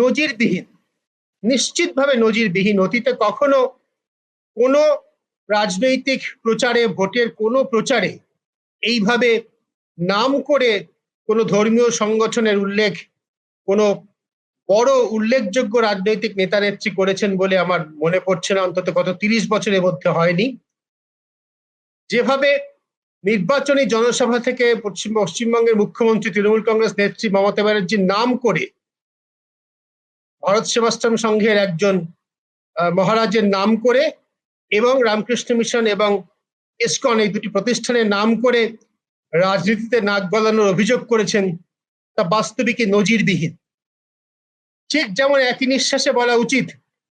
নজিরবিহীন। নিশ্চিতভাবে নজিরবিহীন, অতীতে কখনো কোনো রাজনৈতিক প্রচারে, ভোটের কোনো প্রচারে এইভাবে নাম করে কোনো ধর্মীয় সংগঠনের উল্লেখ, কোনো বড় উল্লেখযোগ্য রাজনৈতিক নেতা নেত্রী করেছেন বলে আমার মনে পড়ছে না, অন্তত গত তিরিশ বছরের মধ্যে হয়নি। যেভাবে নির্বাচনী জনসভা থেকে পশ্চিম পশ্চিমবঙ্গের মুখ্যমন্ত্রী, তৃণমূল কংগ্রেস নেত্রী মমতা ব্যানার্জির নাম করে ভারত সেবাশ্রম সংঘের একজন মহারাজের নাম করে এবং রামকৃষ্ণ মিশন এবং ইসকন এই দুটি প্রতিষ্ঠানের নাম করে রাজনীতিতে নাক গলানোর অভিযোগ করেছেন তা বাস্তবিকই নজিরবিহীন। ঠিক যেমন একই নিঃশ্বাসে বলা উচিত,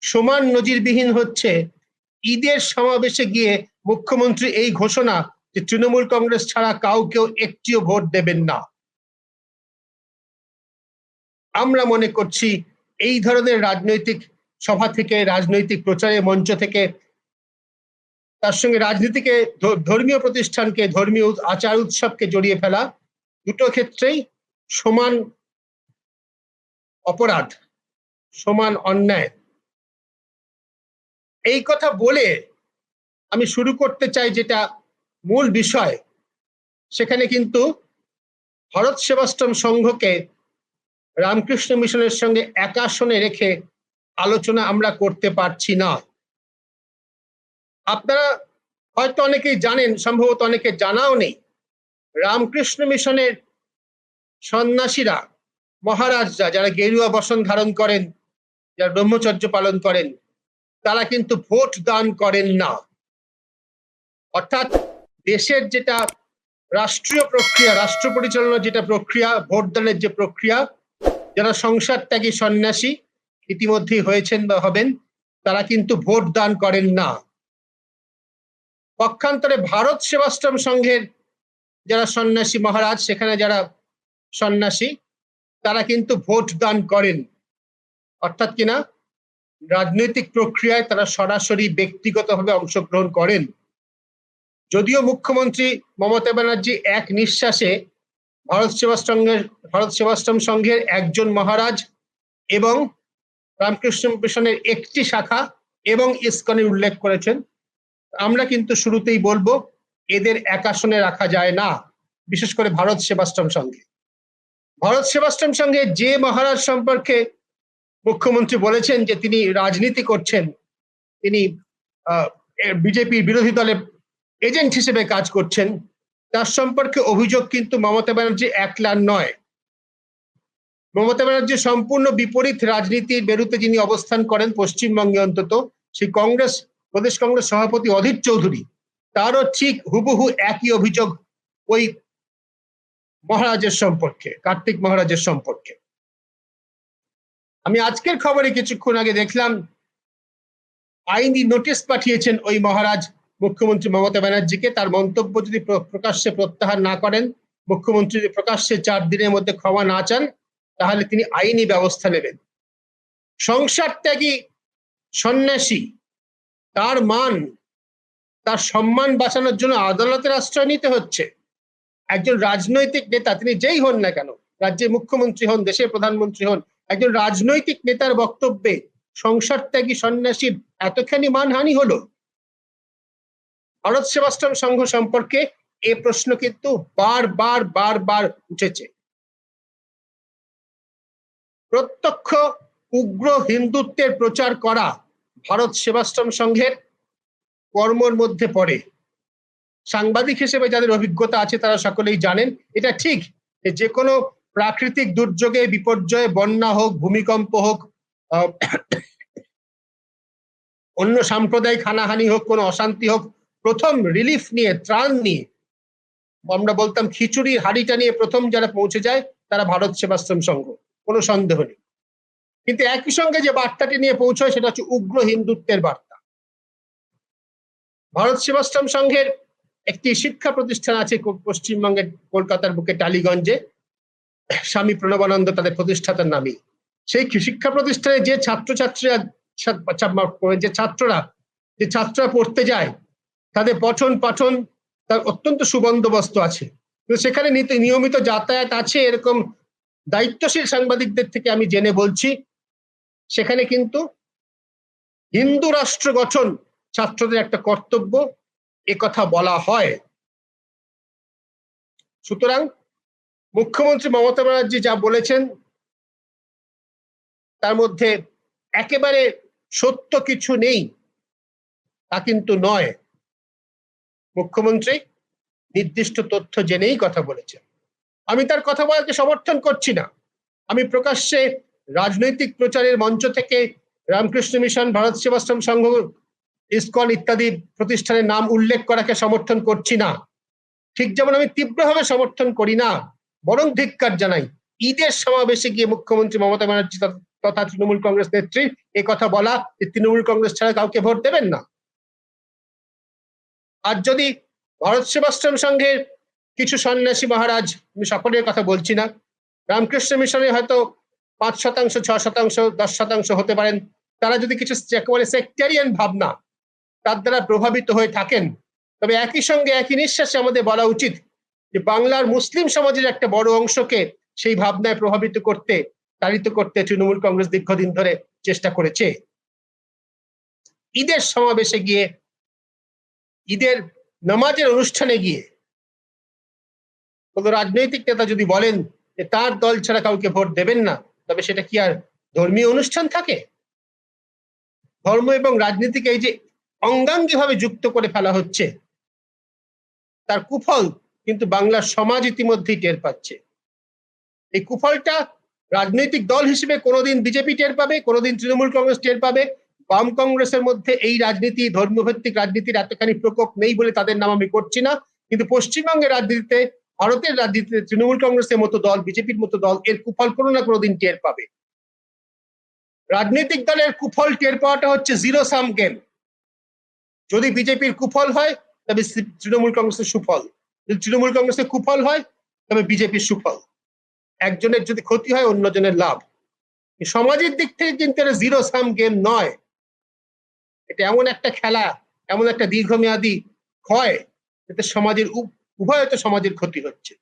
সমান নজিরবিহীন হচ্ছে ঈদের সমাবেশে গিয়ে মুখ্যমন্ত্রী এই ঘোষণা যে তৃণমূল কংগ্রেস ছাড়া কাউকেও একটিও ভোট দেবেন না। আমরা মনে করছি এই ধরনের রাজনৈতিক সভা থেকে, রাজনৈতিক প্রচারের মঞ্চ থেকে, তার সঙ্গে রাজনীতিকে ধর্মীয় প্রতিষ্ঠানকে, ধর্মীয় আচার উৎসবকে জড়িয়ে ফেলা দুটো ক্ষেত্রেই সমান অপরাধ, সমান অন্যায়। এই কথা বলে আমি শুরু করতে চাই যেটা মূল বিষয়। সেখানে কিন্তু ভারত সেবাশ্রম সংঘকে রামকৃষ্ণ মিশনের সঙ্গে একাশনে রেখে আলোচনা আমরা করতে পারছি না। আপনারা হয়তো অনেকেই জানেন, সম্ভবত অনেকে জানাও নেই, রামকৃষ্ণ মিশনের সন্ন্যাসীরা, মহারাজরা যারা গেরুয়া বসন ধারণ করেন, যারা ব্রহ্মচর্য পালন করেন, তারা কিন্তু ভোট দান করেন না। অর্থাৎ দেশের যেটা রাষ্ট্রীয় প্রক্রিয়া, রাষ্ট্র পরিচালনার যেটা প্রক্রিয়া ভোট দানের যে প্রক্রিয়া যারা সংসার ত্যাগী সন্ন্যাসী ইতিমধ্যেই হয়েছেন বা হবেন, তারা কিন্তু ভোট দান করেন না। পক্ষান্তরে ভারত সেবাশ্রম সংঘের যারা সন্ন্যাসী মহারাজ, সেখানে যারা সন্ন্যাসী, তারা কিন্তু ভোট দান করেন। অর্থাৎ কিনা রাজনৈতিক প্রক্রিয়ায় তারা সরাসরি ব্যক্তিগতভাবে অংশগ্রহণ করেন। যদিও মুখ্যমন্ত্রী মমতা ব্যানার্জি এক নিঃশ্বাসে ভারত সেবাশ্রমের ভারত সেবাশ্রম সংঘের একজন মহারাজ এবং রামকৃষ্ণ মিশনের একটি শাখা এবং ইস্কনের উল্লেখ করেছেন। আমরা কিন্তু শুরুতেই বলব, এদের একাশনে রাখা যায় না, বিশেষ করে ভারত সেবাশ্রম সংঘে ভারত সেবাশ্রম সংঘে যে মহারাজ সম্পর্কে মুখ্যমন্ত্রী বলেছেন যে তিনি রাজনীতি করছেন, তিনি বিজেপির বিরোধী দলের এজেন্ট হিসেবে কাজ করছেন তার সম্পর্কে অভিযোগ কিন্তু মমতা ব্যানার্জি একলা নয়। মমতা ব্যানার্জি সম্পূর্ণ বিপরীত রাজনীতির বেরুতে যিনি অবস্থান করেন পশ্চিমবঙ্গে অন্তত, সেই কংগ্রেস, প্রদেশ কংগ্রেস সভাপতি অধীর চৌধুরী, তারও ঠিক হুবহু একই অভিযোগ ওই মহারাজের সম্পর্কে, কার্তিক মহারাজের সম্পর্কে। আমি আজকের খবরে কিছুক্ষণ আগে দেখলাম, আইনি নোটিশ পাঠিয়েছেন ওই মহারাজ মুখ্যমন্ত্রী মমতা ব্যানার্জিকে তার মন্তব্য যদি প্রকাশ্যে প্রত্যাহার না করেন, মুখ্যমন্ত্রী যদি প্রকাশ্যে চার দিনের মধ্যে ক্ষমা না চান, তাহলে তিনি আইনি ব্যবস্থা নেবেন। সংসার ত্যাগী সন্ন্যাসী, তার মান, তার সম্মান বাঁচানোর জন্য আদালতের আশ্রয় নিতে হচ্ছে। একজন রাজনৈতিক নেতা, তিনি যেই হন না কেন, রাজ্যের মুখ্যমন্ত্রী হন, দেশের প্রধানমন্ত্রী হন, একজন রাজনৈতিক নেতার বক্তব্যে সংসার ত্যাগী সন্ন্যাসীর এতখানি মানহানি হলো ভারত সেবাশ্রম সংঘ সম্পর্কে এ প্রশ্ন কিন্তু বারবার বারবার উঠেছে। প্রত্যক্ষ উগ্র হিন্দুত্বের প্রচার করা ভারত সেবাশ্রম সংঘের কর্মর মধ্যে পড়ে। সাংবাদিক হিসেবে যাদের অভিজ্ঞতা আছে তারা সকলেই জানেন, এটা ঠিক যে কোনো প্রাকৃতিক দুর্যোগে বিপর্যয়ে, বন্যা হোক, ভূমিকম্প হোক অন্য সাম্প্রদায়িক হানাহানি হোক, কোনো অশান্তি হোক প্রথম রিলিফ নিয়ে ত্রাণ নিয়ে, আমরা বলতাম খিচুড়ি, হাড়িটা নিয়ে প্রথম যারা পৌঁছে যায়, তারা ভারত সেবাশ্রম সংঘ। কোনো সন্দেহ নেই। কিন্তু একই সঙ্গে যে বার্তাটি নিয়ে পৌঁছয়, সেটা হচ্ছে উগ্র হিন্দুত্বের বার্তা। ভারত সেবাশ্রম সংঘের একটি শিক্ষা প্রতিষ্ঠান আছে পশ্চিমবঙ্গের কলকাতার বুকে টালিগঞ্জে। স্বামী প্রণবানন্দ তাদের প্রতিষ্ঠাতার নামই সেই শিক্ষা প্রতিষ্ঠানে যে ছাত্রছাত্রীরা যে ছাত্ররা যে ছাত্ররা পড়তে যায় তাদের পঠন পাঠন তার অত্যন্ত সুবন্দোবস্ত আছে। সেখানে নিয়মিত যাতায়াত আছে এরকম দায়িত্বশীল সাংবাদিকদের থেকে আমি জেনে বলছি। সেখানে কিন্তু হিন্দু রাষ্ট্র গঠন ছাত্রদের একটা কর্তব্য কথা বলা হয়। সুতরাং মুখ্যমন্ত্রী মমতা ব্যানার্জি যা বলেছেন, তার মধ্যে একেবারে সত্য কিছু নেই, তা কিন্তু নয়। মুখ্যমন্ত্রী নির্দিষ্ট তথ্য জেনেই কথা বলেছেন। আমি তার কথা বলাকে সমর্থন করছি না। আমি প্রকাশ্যে রাজনৈতিক প্রচারের মঞ্চ থেকে রামকৃষ্ণ মিশন, ভারত সেবাশ্রম সংঘ, ইসকন ইত্যাদি প্রতিষ্ঠানের নাম উল্লেখ করাকে সমর্থন করছি না। ঠিক যেমন আমি তীব্রভাবে সমর্থন করি না, বরং ধিক্কার জানাই। ঈদের সমাবেশে গিয়ে মুখ্যমন্ত্রী মমতা ব্যানার্জি তথা- তৃণমূল কংগ্রেস নেত্রী এ কথা বলা, যে তৃণমূল কংগ্রেস ছাড়া কাউকে ভোট দেবেন না। আর যদি ভারত সেবাশ্রম সংঘের কিছু সন্ন্যাসী মহারাজ, আমি সকলের কথা বলছি না, রামকৃষ্ণ মিশনে হয়তো পাঁচ শতাংশ, ছ শতাংশ, দশ শতাংশ হতে পারেন, তারা যদি কিছু একেবারে সেক্টারিয়ান ভাবনা, তার দ্বারা প্রভাবিত হয়ে থাকেন, তবে একই সঙ্গে একই নিঃশ্বাসে আমাদের বলা উচিত যে বাংলার মুসলিম সমাজের একটা বড় অংশকে সেই ভাবনায় প্রভাবিত করতে, তাড়িত করতে তৃণমূল কংগ্রেস দীর্ঘদিন ধরে চেষ্টা করেছে। ঈদের সমাবেশে গিয়ে ঈদের নামাজের অনুষ্ঠানে গিয়ে কোন রাজনৈতিক নেতা যদি বলেন যে তার দল ছাড়া কাউকে ভোট দেবেন না, তবে সেটা কি আর ধর্মীয় অনুষ্ঠান থাকে? ধর্ম এবং রাজনীতিকে এই যে অঙ্গাঙ্গিভাবে যুক্ত করে ফেলা হচ্ছে, তার কুফল কিন্তু বাংলার সমাজ ইতিমধ্যেই টের পাচ্ছে। এই কুফলটা রাজনৈতিক দল হিসেবে কোনোদিন বিজেপি টের পাবে, কোনোদিন তৃণমূল কংগ্রেস টের পাবে বাম কংগ্রেসের মধ্যে এই রাজনীতি, ধর্মভিত্তিক রাজনীতির এতখানি প্রকোপ নেই বলে তাদের নাম আমি করছি না। কিন্তু পশ্চিমবঙ্গের রাজনীতিতে, ভারতের রাজনীতিতে তৃণমূল কংগ্রেসের মতো দল, বিজেপির মতো দল, এর কুফল কোনো না কোনোদিন টের পাবে। রাজনৈতিক দলের কুফল টের পাওয়াটা হচ্ছে জিরো সাম গেম যদি বিজেপির কুফল হয়, তবে তৃণমূল কংগ্রেসের সুফল। যদি তৃণমূল কংগ্রেসের কুফল হয়, তবে বিজেপির সুফল। একজনের যদি ক্ষতি হয়, অন্যজনের লাভ। সমাজের দিক থেকে কিন্তু এটা জিরো সাম গেম নয়। এটা এমন একটা খেলা, এমন একটা দীর্ঘমেয়াদী ক্ষয় এতে সমাজের উভ- উভয়ত সমাজের ক্ষতি হচ্ছে।